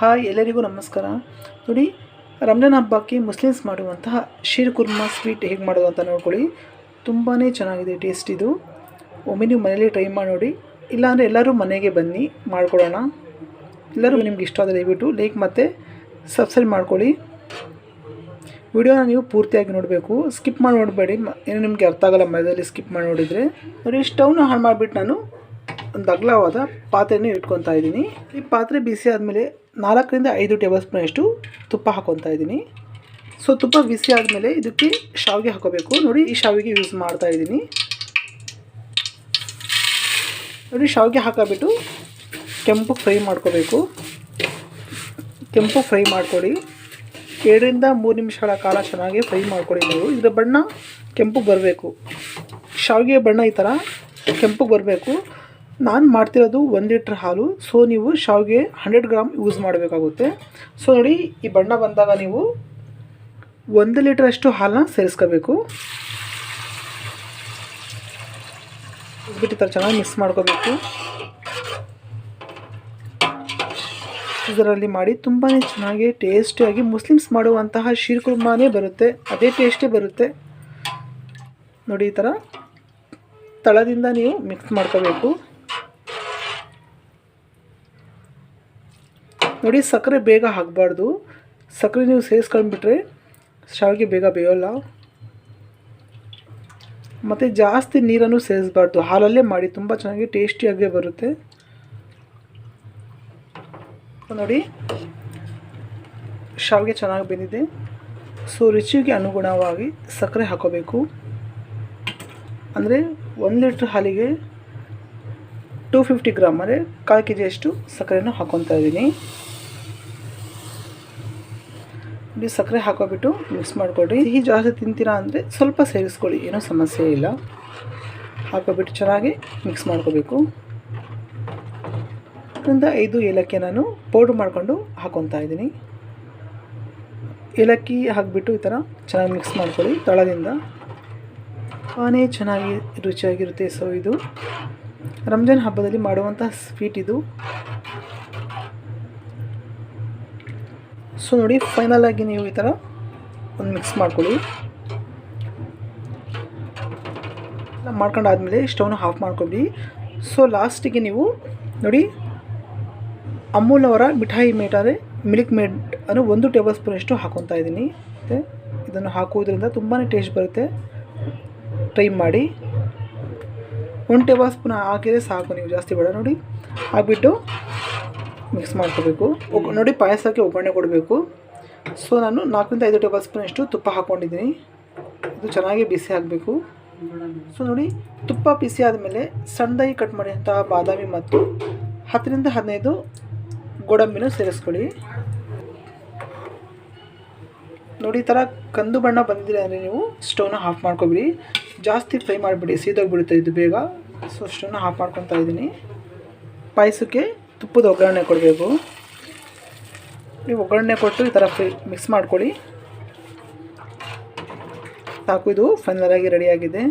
Hi, ಎಲ್ಲರಿಗೂ ನಮಸ್ಕಾರ. ನೋಡಿ, ರಂಜಾನ್ ಹಬ್ಬಕ್ಕೆ ಮುಸ್ಲಿಮ್ಸ್ ಮಾಡುವಂತಹ ಶೀರ್ ಕುರ್ಮಾ, ಸ್ವೀಟ್ ಹೇಗೆ ಮಾಡೋದು ಅಂತ ನೋಡ್ಕೊಳ್ಳಿ. ತುಂಬಾ ಚೆನ್ನಾಗಿದೆ, ಟೇಸ್ಟ್ ಇದು. ಒಮ್ಮೆ ನೀವು ಮನೇಲಿ ಟ್ರೈ ಮಾಡಿ ನೋಡಿ. ಇಲ್ಲಾಂದರೆ ಎಲ್ಲರೂ ಮನೆಗೆ ಬನ್ನಿ, ಮಾಡ್ಕೊಳ್ಳೋಣ. ಎಲ್ಲರೂ ನಿಮ್ಗೆ ಇಷ್ಟ ಆದರೆ ದಯವಿಟ್ಟು ಲೈಕ್ ಮತ್ತು ಸಬ್ಸ್ಕ್ರೈಬ್ ಮಾಡ್ಕೊಳ್ಳಿ. ವಿಡಿಯೋನ ನೀವು ಪೂರ್ತಿಯಾಗಿ ನೋಡಬೇಕು. ಸ್ಕಿಪ್ ಮಾಡಿ ನೋಡಬೇಡಿ ಏನು ನಿಮಗೆ ಅರ್ಥ ಆಗಲ್ಲ ಮಧ್ಯದಲ್ಲಿ ಸ್ಕಿಪ್ ಮಾಡಿ ನೋಡಿದರೆ. ನೋಡಿ, ಸ್ಟವ್ನ ಹಾಳು ಮಾಡಿಬಿಟ್ಟು ನಾನು ಒಂದು ಅಗಲವಾದ ಪಾತ್ರೆನ ಇಟ್ಕೊತಾ ಇದ್ದೀನಿ. ಈ ಪಾತ್ರೆ ಬಿಸಿ ಆದಮೇಲೆ ನಾಲ್ಕರಿಂದ ಐದು ಟೇಬಲ್ ಸ್ಪೂನಷ್ಟು ತುಪ್ಪ ಹಾಕೊತಾ ಇದ್ದೀನಿ. ಸೊ, ತುಪ್ಪ ಬಿಸಿ ಆದಮೇಲೆ ಇದಕ್ಕೆ ಶಾವಿಗೆ ಹಾಕೋಬೇಕು. ನೋಡಿ, ಈ ಶಾವಿಗೆ ಯೂಸ್ ಮಾಡ್ತಾ ಇದ್ದೀನಿ. ನೋಡಿ, ಶಾವಿಗೆ ಹಾಕಬಿಟ್ಟು ಕೆಂಪು ಫ್ರೈ ಮಾಡ್ಕೋಬೇಕು. ಕೆಂಪು ಫ್ರೈ ಮಾಡ್ಕೊಳ್ಳಿ ಎರಡರಿಂದ ಮೂರು ನಿಮಿಷಗಳ ಕಾಲ ಚೆನ್ನಾಗಿ ಫ್ರೈ ಮಾಡ್ಕೊಳ್ಳಿ ನೀವು. ಇದರ ಬಣ್ಣ ಕೆಂಪು ಬರಬೇಕು. ಶಾವಿಗೆ ಬಣ್ಣ ಈ ಥರ ಕೆಂಪು ಬರಬೇಕು. ನಾನು ಮಾಡ್ತಿರೋದು ಒಂದು ಲೀಟ್ರ್ ಹಾಲು. ಸೊ ನೀವು ಶಾವಿಗೆ ಹಂಡ್ರೆಡ್ ಗ್ರಾಮ್ ಯೂಸ್ ಮಾಡಬೇಕಾಗುತ್ತೆ. ಸೊ ನೋಡಿ, ಈ ಬಣ್ಣ ಬಂದಾಗ ನೀವು ಒಂದು ಲೀಟ್ರಷ್ಟು ಹಾಲನ್ನ ಸೇರಿಸ್ಕೋಬೇಕು. ಬಿಟ್ಟು ಥರ ಚೆನ್ನಾಗಿ ಮಿಕ್ಸ್ ಮಾಡ್ಕೋಬೇಕು. ಇದರಲ್ಲಿ ಮಾಡಿ ತುಂಬಾ ಚೆನ್ನಾಗಿ ಟೇಸ್ಟಿಯಾಗಿ ಮುಸ್ಲಿಮ್ಸ್ ಮಾಡುವಂತಹ ಶೀರ್ ಕುರ್ಮಾನೇ ಬರುತ್ತೆ. ಅದೇ ಟೇಸ್ಟೇ ಬರುತ್ತೆ. ನೋಡಿ, ಈ ಥರ ತಳದಿಂದ ನೀವು ಮಿಕ್ಸ್ ಮಾಡ್ಕೋಬೇಕು. ನೋಡಿ, ಸಕ್ಕರೆ ಬೇಗ ಹಾಕಬಾರ್ದು ಸಕ್ಕರೆ ನೀವು ಸೇರಿಸ್ಕೊಂಡ್ಬಿಟ್ರೆ ಶಾವಿಗೆ ಬೇಗ ಬೇಯೋಲ್ಲ. ಮತ್ತು ಜಾಸ್ತಿ ನೀರನ್ನು ಸೇರಿಸ್ಬಾರ್ದು ಹಾಲಲ್ಲೇ ಮಾಡಿ, ತುಂಬ ಚೆನ್ನಾಗಿ ಟೇಸ್ಟಿಯಾಗೇ ಬರುತ್ತೆ. ನೋಡಿ, ಶಾವಿಗೆ ಚೆನ್ನಾಗಿ ಬೆಂದಿದೆ. ಸೊ, ರುಚಿಗೆ ಅನುಗುಣವಾಗಿ ಸಕ್ಕರೆ ಹಾಕೋಬೇಕು. ಅಂದರೆ ಒಂದು ಲೀಟ್ರ್ ಹಾಲಿಗೆ ಟೂ ಫಿಫ್ಟಿ ಗ್ರಾಮ್, ಅಂದರೆ ಕಾಲು ಕೆ ಜಿಯಷ್ಟು ಸಕ್ಕರೆಯನ್ನು ಹಾಕೊತಾ ಇದ್ದೀನಿ. ಇಲ್ಲಿ ಸಕ್ಕರೆ ಹಾಕೋಬಿಟ್ಟು ಮಿಕ್ಸ್ ಮಾಡಿಕೊಡಿ ಸಿಹಿ ಜಾಸ್ತಿ ತಿಂತೀರಾ ಅಂದರೆ ಸ್ವಲ್ಪ ಸೇರಿಸ್ಕೊಳ್ಳಿ, ಏನೂ ಸಮಸ್ಯೆ ಇಲ್ಲ. ಹಾಕೋಬಿಟ್ಟು ಚೆನ್ನಾಗಿ ಮಿಕ್ಸ್ ಮಾಡ್ಕೋಬೇಕು. ಅದರಿಂದ ಐದು ಏಲಕ್ಕಿ ನಾನು ಪೌಡ್ರ್ ಮಾಡಿಕೊಂಡು ಹಾಕೊತಾ ಇದ್ದೀನಿ. ಏಲಕ್ಕಿ ಹಾಕಿಬಿಟ್ಟು ಈ ಥರ ಚೆನ್ನಾಗಿ ಮಿಕ್ಸ್ ಮಾಡ್ಕೊಳ್ಳಿ, ತಳದಿಂದ. ತುಂಬಾ ಚೆನ್ನಾಗಿ ರುಚಿಯಾಗಿರುತ್ತೆ, ಸೊ ಇದು. ರಂಜಾನ್ ಹಬ್ಬದಲ್ಲಿ ಮಾಡುವಂಥ ಸ್ವೀಟ್ ಇದು. ಸೊ ನೋಡಿ ಫೈನಲ್ ಆಗಿ ನೀವು ಈ ಥರ ಒಂದು ಮಿಕ್ಸ್ ಮಾಡ್ಕೊಳ್ಳಿ. ಮಾಡ್ಕೊಂಡಾದ್ಮೇಲೆ ಸ್ಟವ್ನ ಆಫ್ ಮಾಡ್ಕೊಬಿಡಿ ಸೊ ಲಾಸ್ಟಿಗೆ ನೀವು, ನೋಡಿ ಅಮೂಲ್ ಅವರ ಮಿಠಾಯಿ ಅಂದರೆ ಮಿಲ್ಕ್ ಮೇಡ್ ಅನ್ನು ಒಂದು ಟೇಬಲ್ ಸ್ಪೂನಷ್ಟು ಹಾಕೊತಾ ಇದ್ದೀನಿ. ಮತ್ತು ಇದನ್ನು ಹಾಕುವುದರಿಂದ ತುಂಬಾ ಟೇಸ್ಟ್ ಬರುತ್ತೆ. ಟ್ರೈ ಮಾಡಿ. ಒಂದು ಟೇಬಲ್ ಸ್ಪೂನ್ ಹಾಕಿದರೆ ಸಾಕು, ನೀವು ಜಾಸ್ತಿ ಬೇಡ ನೋಡಿ. ಹಾಕ್ಬಿಟ್ಟು ಮಿಕ್ಸ್ ಮಾಡ್ಕೋಬೇಕು. ನೋಡಿ ಪಾಯಸಕ್ಕೆ ಒಗ್ಗರಣೆ ಕೊಡಬೇಕು. ಸೊ ನಾನು ನಾಲ್ಕರಿಂದ ಐದು ಟೇಬಲ್ ಸ್ಪೂನಷ್ಟು ತುಪ್ಪ ಹಾಕ್ಕೊಂಡಿದ್ದೀನಿ ಇದು ಚೆನ್ನಾಗಿ ಬಿಸಿ ಆಗಬೇಕು. ಸೊ ನೋಡಿ, ತುಪ್ಪ ಬಿಸಿ ಆದಮೇಲೆ ಸಣ್ಣದಾಗಿ ಕಟ್ ಮಾಡಿದಂತಹ ಬಾದಾಮಿ ಮತ್ತು ಹತ್ತರಿಂದ ಹದಿನೈದು ಗೋಡಂಬಿನೂ ಸೇರಿಸ್ಕೊಳ್ಳಿ. ನೋಡಿ, ಈ ಥರ ಕಂದು ಬಣ್ಣ ಬಂದಿದೆ ಅಂದರೆ ನೀವು ಸ್ಟವ್ನ ಆಫ್ ಮಾಡ್ಕೊಬಿಡಿ. ಜಾಸ್ತಿ ಫ್ರೈ ಮಾಡಿಬಿಡಿ, ಸೀದೋಗಿಬಿಡುತ್ತೆ ಇದು ಬೇಗ. ಸೊ ಅಷ್ಟನ್ನು ಆಫ್ ಮಾಡ್ಕೊತಾ ಇದ್ದೀನಿ. ಪಾಯಸಕ್ಕೆ ತುಪ್ಪದ ಒಗ್ಗರಣೆ ಕೊಡಬೇಕು. ನೀವು ಒಗ್ಗರಣೆ ಕೊಟ್ಟು ಈ ಥರ ಮಿಕ್ಸ್ ಮಾಡ್ಕೊಳ್ಳಿ. ಸಾಕು, ಇದು ಫೈನಲಾಗಿ ರೆಡಿಯಾಗಿದೆ